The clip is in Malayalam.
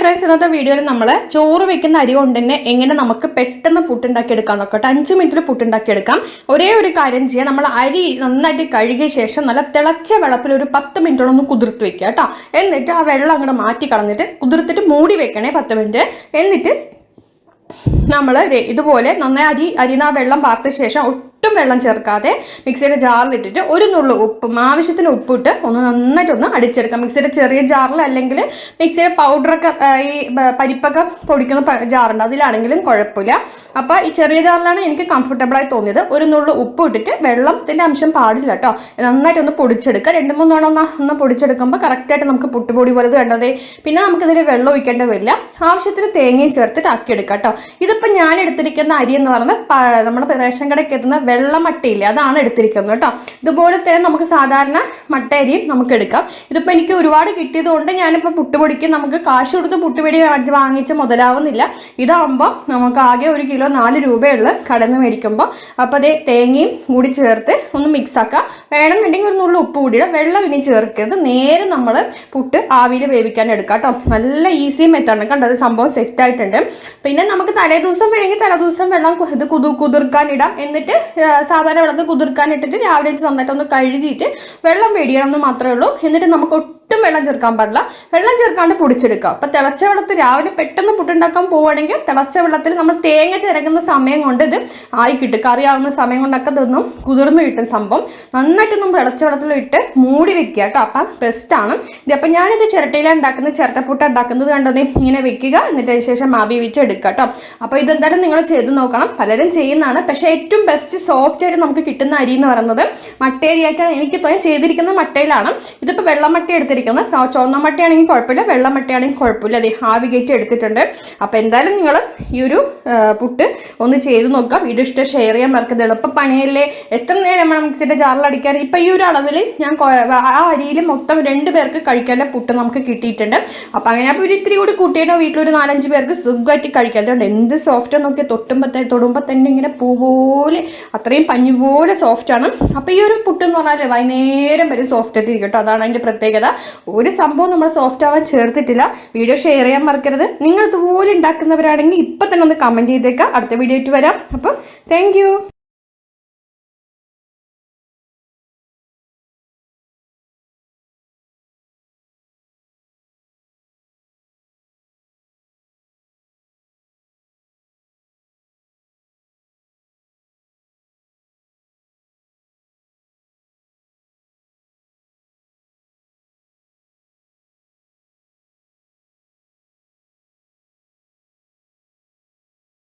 ഫ്രണ്ട്സ് ഇന്നത്തെ വീഡിയോയിൽ നമ്മൾ ചോറ് വെക്കുന്ന അരി കൊണ്ട് തന്നെ എങ്ങനെ നമുക്ക് പെട്ടെന്ന് പുട്ടുണ്ടാക്കി എടുക്കാം നോക്കട്ടെ. അഞ്ച് മിനിറ്റിൽ പുട്ടുണ്ടാക്കി എടുക്കാം ഒരേ ഒരു കാര്യം ചെയ്യാം. നമ്മൾ അരി നന്നായിട്ട് കഴുകിയ ശേഷം നല്ല തിളച്ച വെള്ളത്തിൽ ഒരു പത്ത് മിനിറ്റോളം ഒന്ന് കുതിർത്ത് വെക്കുക കേട്ടോ. എന്നിട്ട് ആ വെള്ളം അങ്ങോട്ട് മാറ്റി കളഞ്ഞിട്ട് കുതിർത്തിട്ട് മൂടി വെക്കണേ പത്ത് മിനിറ്റ് എന്നിട്ട് നമ്മൾ ഇതുപോലെ നന്നായി അരി അരിന വെള്ളം പാർത്ത ശേഷം ഒട്ടും വെള്ളം ചേർക്കാതെ മിക്സിയുടെ ജാറിലിട്ടിട്ട് ഒരു നുള്ളു ഉപ്പും ആവശ്യത്തിന് ഉപ്പിട്ട് ഒന്ന് നന്നായിട്ടൊന്ന് അടിച്ചെടുക്കാം. മിക്സിയുടെ ചെറിയ ജാറിൽ അല്ലെങ്കിൽ മിക്സിയുടെ പൗഡറൊക്കെ ഈ പരിപ്പൊക്കെ പൊടിക്കുന്ന ജാറുണ്ട് അതിലാണെങ്കിലും കുഴപ്പമില്ല. അപ്പോൾ ഈ ചെറിയ ജാറിലാണ് എനിക്ക് കംഫർട്ടബിളായി തോന്നിയത്. ഒരു നുള്ളു ഉപ്പ് ഇട്ടിട്ട് വെള്ളത്തിന്റെ അംശം പാടില്ല കേട്ടോ നന്നായിട്ടൊന്ന് പൊടിച്ചെടുക്കുക. രണ്ട് മൂന്ന് തവണ ഒന്ന് ഒന്ന് പൊടിച്ചെടുക്കുമ്പോൾ കറക്റ്റായിട്ട് നമുക്ക് പുട്ടുപൊടി പോലെ വേണ്ടത്. പിന്നെ നമുക്കിതിൽ വെള്ളം ഒഴിക്കേണ്ടി വരില്ല. ആവശ്യത്തിന് തേങ്ങയും ചേർത്തിട്ട് ആക്കിയെടുക്കാം കേട്ടോ ഇതിപ്പോൾ ഞാൻ എടുത്തിരിക്കുന്ന അരി എന്ന് പറഞ്ഞാൽ നമ്മുടെ റേഷൻ കടയ്ക്ക് എത്തുന്ന വെള്ള മട്ടയില്ലേ അതാണ് എടുത്തിരിക്കുന്നത് കേട്ടോ. ഇതുപോലെ തന്നെ നമുക്ക് സാധാരണ മട്ട അരിയും നമുക്ക് എടുക്കാം. ഇതിപ്പോൾ എനിക്ക് ഒരുപാട് കിട്ടിയതുകൊണ്ട് ഞാനിപ്പോൾ പുട്ടുപൊടിക്ക് നമുക്ക് കാശ് കൊടുത്ത് പുട്ടുപൊടി വാങ്ങി- വാങ്ങിച്ച് മുതലാവുന്നില്ല. ഇതാകുമ്പോൾ നമുക്ക് ആകെ ഒരു കിലോ നാല് രൂപയുള്ള കടന്ന് മേടിക്കുമ്പോൾ അപ്പോൾ അതേ തേങ്ങയും കൂടി ചേർത്ത് ഒന്ന് മിക്സ് വേണമെന്നുണ്ടെങ്കിൽ ഒരു നുള്ള ഉപ്പ് കൂടി ഇടുക വെള്ളം ഇനി ചേർക്കരുത്. നേരെ നമ്മൾ പുട്ട് ആവിയിൽ വേവിക്കാൻ എടുക്കാം കേട്ടോ. നല്ല ഈസി മെത്തേഡാണ് കണ്ടത് സംഭവം സെറ്റ് ആയിട്ടുണ്ട്. പിന്നെ നമുക്ക് തലേ ദിവസം വേണമെങ്കിൽ തലേ ദിവസം വെള്ളം ഇത് കുതിർ കുതിർക്കാൻ ഇടാം. എന്നിട്ട് സാധാരണ വെള്ളത്തിൽ കുതിർക്കാനിട്ടിട്ട് രാവിലെ നന്നായിട്ട് ഒന്ന് കഴുകിയിട്ട് വെള്ളം വേടിയണം എന്ന് മാത്രമേ ഉള്ളൂ. എന്നിട്ട് നമുക്ക് വെള്ളം ചേർക്കാൻ പാടില്ല. വെള്ളം ചേർക്കാണ്ട് പൊടിച്ചെടുക്കുക. അപ്പോൾ തിളച്ച വെള്ളത്തിൽ രാവിലെ പെട്ടെന്ന് പുട്ടുണ്ടാക്കാൻ പോവുകയാണെങ്കിൽ തിളച്ച വെള്ളത്തിൽ നമ്മൾ തേങ്ങ ചിരകുന്ന സമയം കൊണ്ട് ഇത് ആയി കിട്ടും കറിയാവുന്ന സമയം കൊണ്ടൊക്കെ ഇതൊന്നും കുതിർന്ന് കിട്ടും സംഭവം. നന്നായിട്ടൊന്നും തിളച്ച വെള്ളത്തിൽ ഇട്ട് മൂടി വെക്കുക കേട്ടോ. അപ്പം ബെസ്റ്റാണ് ഇത് അപ്പം ഞാനിത് ചിരട്ടയിലാണ് ഉണ്ടാക്കുന്നത്. ചിരട്ടപ്പുട്ട് ഉണ്ടാക്കുന്നത് കണ്ടത് ഇങ്ങനെ വെക്കുക. എന്നിട്ട് അതിന് ശേഷം മാവി വെച്ച് എടുക്കുക കേട്ടോ. അപ്പോൾ ഇതെന്തായാലും നിങ്ങൾ ചെയ്ത് നോക്കണം. പലരും ചെയ്യുന്നതാണ്. പക്ഷേ ഏറ്റവും ബെസ്റ്റ് സോഫ്റ്റ് ആയിട്ട് നമുക്ക് കിട്ടുന്ന അരി എന്ന് പറയുന്നത് മട്ടേരിയായിട്ടാണ്. എനിക്ക് തോന്നി ചെയ്തിരിക്കുന്നത് മട്ടയിലാണ്. ഇതിപ്പോൾ വെള്ളമട്ട എടുത്തിരിക്കുന്നത്. സോ- ചുവന്ന മട്ടയാണെങ്കിൽ കുഴപ്പമില്ല വെള്ളമട്ടയാണെങ്കിൽ കുഴപ്പമില്ല. അതെ ആവി കയറ്റി എടുത്തിട്ടുണ്ട്. അപ്പോൾ എന്തായാലും നിങ്ങൾ ഈ ഒരു പുട്ട് ഒന്ന് ചെയ്ത് നോക്കുക. വീഡിയോ ഇഷ്ടം ഷെയർ ചെയ്യാൻ മറക്കരുത്. എളുപ്പം പണിയല്ലേ? എത്ര നേരം വേണം മിക്സിയുടെ ജാറിൽ അടിക്കാൻ? ഇപ്പം ഈ ഒരു അളവിൽ ഞാൻ ആ അരിയിൽ മൊത്തം രണ്ട് പേർക്ക് കഴിക്കാനുള്ള പുട്ട് നമുക്ക് കിട്ടിയിട്ടുണ്ട്. അപ്പം അങ്ങനെ അപ്പോൾ ഒരു ഇത്തിരി കൂടി കൂട്ടിയിട്ടോ വീട്ടിലൊരു നാലഞ്ച് പേർക്ക് സുഖമായിട്ട് കഴിക്കാം. അതുകൊണ്ട് എന്ത് സോഫ്റ്റ് നോക്കിയാൽ തൊട്ടുമ്പോൾ തന്നെ തൊടുമ്പോൾ തന്നെ ഇങ്ങനെ പൂ പോലെ അത്രയും പഞ്ഞു പോലെ സോഫ്റ്റാണ് അപ്പോൾ ഈ ഒരു പുട്ട് എന്ന് പറഞ്ഞാൽ വൈകുന്നേരം വരെ സോഫ്റ്റ് ആയിട്ട് ഇരിക്കും കേട്ടോ. അതാണ് അതിന്റെ പ്രത്യേകത. ഒരു സംഭവം നമ്മൾ സോഫ്റ്റ് ആവാൻ ചേർത്തിട്ടില്ല. വീഡിയോ ഷെയർ ചെയ്യാൻ മറക്കരുത്. നിങ്ങൾ ഇതുപോലെ ഉണ്ടാക്കുന്നവരാണെങ്കിൽ ഇപ്പം തന്നെ ഒന്ന് കമന്റ് ചെയ്തേക്കാം. അടുത്ത വീഡിയോ ആയിട്ട് വരാം. അപ്പം താങ്ക്